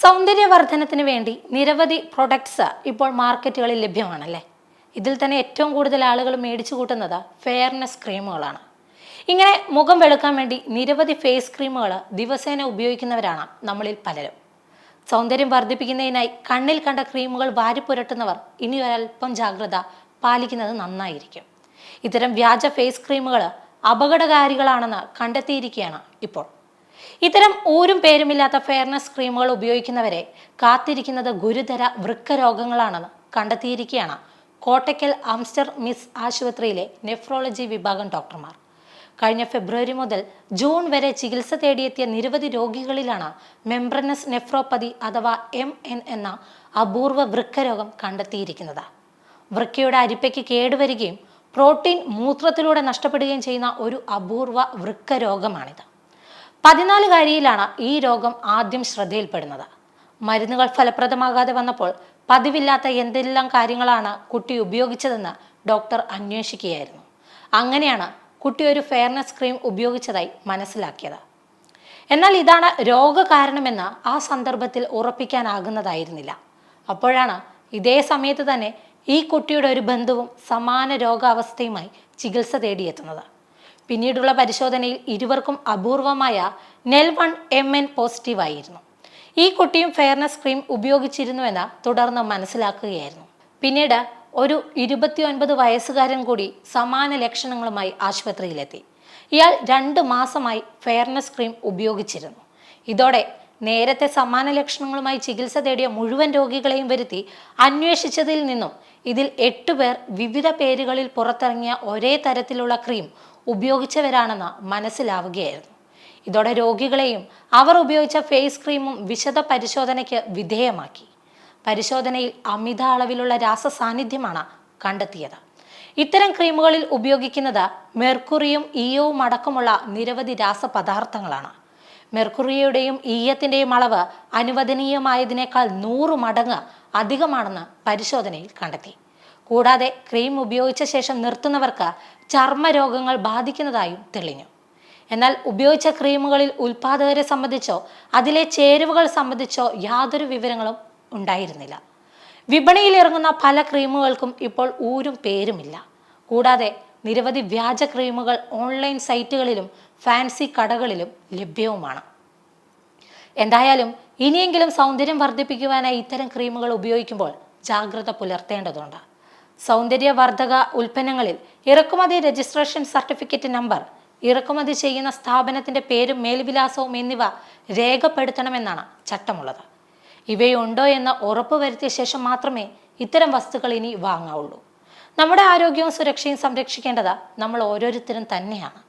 സൗന്ദര്യവർദ്ധനത്തിന് വേണ്ടി നിരവധി പ്രൊഡക്ട്സ് ഇപ്പോൾ മാർക്കറ്റുകളിൽ ലഭ്യമാണല്ലേ? ഇതിൽ തന്നെ ഏറ്റവും കൂടുതൽ ആളുകൾ മേടിച്ചു കൂട്ടുന്നത് ഫെയർനെസ് ക്രീമുകളാണ് ഇങ്ങനെ മുഖം വെളുക്കാൻ വേണ്ടി നിരവധി ഫേസ് ക്രീമുകൾ ദിവസേന ഉപയോഗിക്കുന്നവരാണ് നമ്മളിൽ പലരും. സൗന്ദര്യം വർദ്ധിപ്പിക്കുന്നതിനായി കണ്ണിൽ കണ്ട ക്രീമുകൾ വാരിപ്പുരട്ടുന്നവർ ഇനി ഒരല്പം ജാഗ്രത പാലിക്കുന്നത് നന്നായിരിക്കും. ഇത്തരം വ്യാജ ഫേസ് ക്രീമുകൾ അപകടകാരികളാണെന്ന് കണ്ടെത്തിയിരിക്കുകയാണ് ഇപ്പോൾ. ഇത്തരം ഊരും പേരുമില്ലാത്ത ഫെയർനെസ് ക്രീമുകൾ ഉപയോഗിക്കുന്നവരെ കാത്തിരിക്കുന്നത് ഗുരുതര വൃക്ക രോഗങ്ങളാണെന്ന് കണ്ടെത്തിയിരിക്കുകയാണ് കോട്ടയ്ക്കൽ ആംസ്റ്റർ മിസ് ആശുപത്രിയിലെ നെഫ്രോളജി വിഭാഗം ഡോക്ടർമാർ. കഴിഞ്ഞ ഫെബ്രുവരി മുതൽ ജൂൺ വരെ ചികിത്സ തേടിയെത്തിയ നിരവധി രോഗികളിലാണ് മെംബ്രനസ് നെഫ്രോപ്പതി അഥവാ എം എൻ എന്ന അപൂർവ വൃക്കരോഗം കണ്ടെത്തിയിരിക്കുന്നത്. വൃക്കയുടെ അരിപ്പയ്ക്ക് കേടുവരികയും പ്രോട്ടീൻ മൂത്രത്തിലൂടെ നഷ്ടപ്പെടുകയും ചെയ്യുന്ന ഒരു അപൂർവ വൃക്ക രോഗമാണിത് പതിനാലുകാരിയിലാണ് ഈ രോഗം ആദ്യം ശ്രദ്ധയിൽപ്പെടുന്നത്. മരുന്നുകൾ ഫലപ്രദമാകാതെ വന്നപ്പോൾ പതിവില്ലാത്ത എന്തെല്ലാം കാര്യങ്ങളാണ് കുട്ടി ഉപയോഗിച്ചതെന്ന് ഡോക്ടർ അന്വേഷിക്കുകയായിരുന്നു. അങ്ങനെയാണ് കുട്ടി ഒരു ഫെയർനെസ് ക്രീം ഉപയോഗിച്ചതായി മനസ്സിലാക്കിയത്. എന്നാൽ ഇതാണ് രോഗകാരണമെന്ന് ആ സന്ദർഭത്തിൽ ഉറപ്പിക്കാനാകുന്നതായിരുന്നില്ല. അപ്പോഴാണ് ഇതേ സമയത്ത് തന്നെ ഈ കുട്ടിയുടെ ഒരു ബന്ധുവും സമാന രോഗാവസ്ഥയുമായി ചികിത്സ തേടിയെത്തുന്നത്. പിന്നീടുള്ള പരിശോധനയിൽ ഇരുവർക്കും അപൂർവമായ നെൽ വൺ എം എൻ പോസിറ്റീവായിരുന്നു. ഈ കുട്ടിയും ഫെയർനെസ് ക്രീം ഉപയോഗിച്ചിരുന്നുവെന്ന് തുടർന്ന് മനസ്സിലാക്കുകയായിരുന്നു. പിന്നീട് ഒരു ഇരുപത്തിയൊൻപത് വയസ്സുകാരൻ കൂടി സമാന ലക്ഷണങ്ങളുമായി ആശുപത്രിയിലെത്തി. ഇയാൾ രണ്ട് മാസമായി ഫെയർനെസ് ക്രീം ഉപയോഗിച്ചിരുന്നു. ഇതോടെ നേരത്തെ സമാന ലക്ഷണങ്ങളുമായി ചികിത്സ തേടിയ മുഴുവൻ രോഗികളെയും വരുത്തി അന്വേഷിച്ചതിൽ നിന്നും ഇതിൽ എട്ട് പേർ വിവിധ പേരുകളിൽ പുറത്തിറങ്ങിയ ഒരേ തരത്തിലുള്ള ക്രീം ഉപയോഗിച്ചവരാണെന്ന് മനസ്സിലാവുകയായിരുന്നു. ഇതോടെ രോഗികളെയും അവർ ഉപയോഗിച്ച ഫേസ് ക്രീമും വിശദ പരിശോധനയ്ക്ക് വിധേയമാക്കി. പരിശോധനയിൽ അമിത അളവിലുള്ള രാസസാന്നിധ്യമാണ് കണ്ടെത്തിയത്. ഇത്തരം ക്രീമുകളിൽ ഉപയോഗിക്കുന്നത് മെർക്കുറിയും ഈയവും അടക്കമുള്ള നിരവധി രാസപദാർത്ഥങ്ങളാണ്. മെർക്കുറിയുടെയും ഈയത്തിന്റെയും അളവ് അനുവദനീയമായതിനേക്കാൾ നൂറ് മടങ്ങ് അധികമാണെന്ന് പരിശോധനയിൽ കണ്ടെത്തി. കൂടാതെ ക്രീം ഉപയോഗിച്ച ശേഷം നിർത്തുന്നവർക്ക് ചർമ്മരോഗങ്ങൾ ബാധിക്കുന്നതായും തെളിഞ്ഞു. എന്നാൽ ഉപയോഗിച്ച ക്രീമുകളിൽ ഉൽപാദകരെ സംബന്ധിച്ചോ അതിലെ ചേരുവകൾ സംബന്ധിച്ചോ യാതൊരു വിവരങ്ങളും ഉണ്ടായിരുന്നില്ല. വിപണിയിൽ ഇറങ്ങുന്ന പല ക്രീമുകൾക്കും ഇപ്പോൾ ഊരും പേരുമില്ല. കൂടാതെ നിരവധി വ്യാജ ക്രീമുകൾ ഓൺലൈൻ സൈറ്റുകളിലും ഫാൻസി കടകളിലും ലഭ്യവുമാണ്. എന്തായാലും ഇനിയെങ്കിലും സൗന്ദര്യം വർദ്ധിപ്പിക്കുവാനായി ഇത്തരം ക്രീമുകൾ ഉപയോഗിക്കുമ്പോൾ ജാഗ്രത പുലർത്തേണ്ടതുണ്ട്. സൗന്ദര്യവർദ്ധക ഉൽപ്പന്നങ്ങളിൽ ഇറക്കുമതി രജിസ്ട്രേഷൻ സർട്ടിഫിക്കറ്റ് നമ്പർ ഇറക്കുമതി ചെയ്യുന്ന സ്ഥാപനത്തിന്റെ പേരും മേൽവിലാസവും എന്നിവ രേഖപ്പെടുത്തണമെന്നാണ് ചട്ടമുള്ളത്. ഇവയുണ്ടോ എന്ന് ഉറപ്പുവരുത്തിയ ശേഷം മാത്രമേ ഇത്തരം വസ്തുക്കൾ ഇനി വാങ്ങാവുള്ളൂ. നമ്മുടെ ആരോഗ്യവും സുരക്ഷയും സംരക്ഷിക്കേണ്ടത് നമ്മൾ ഓരോരുത്തരും തന്നെയാണ്.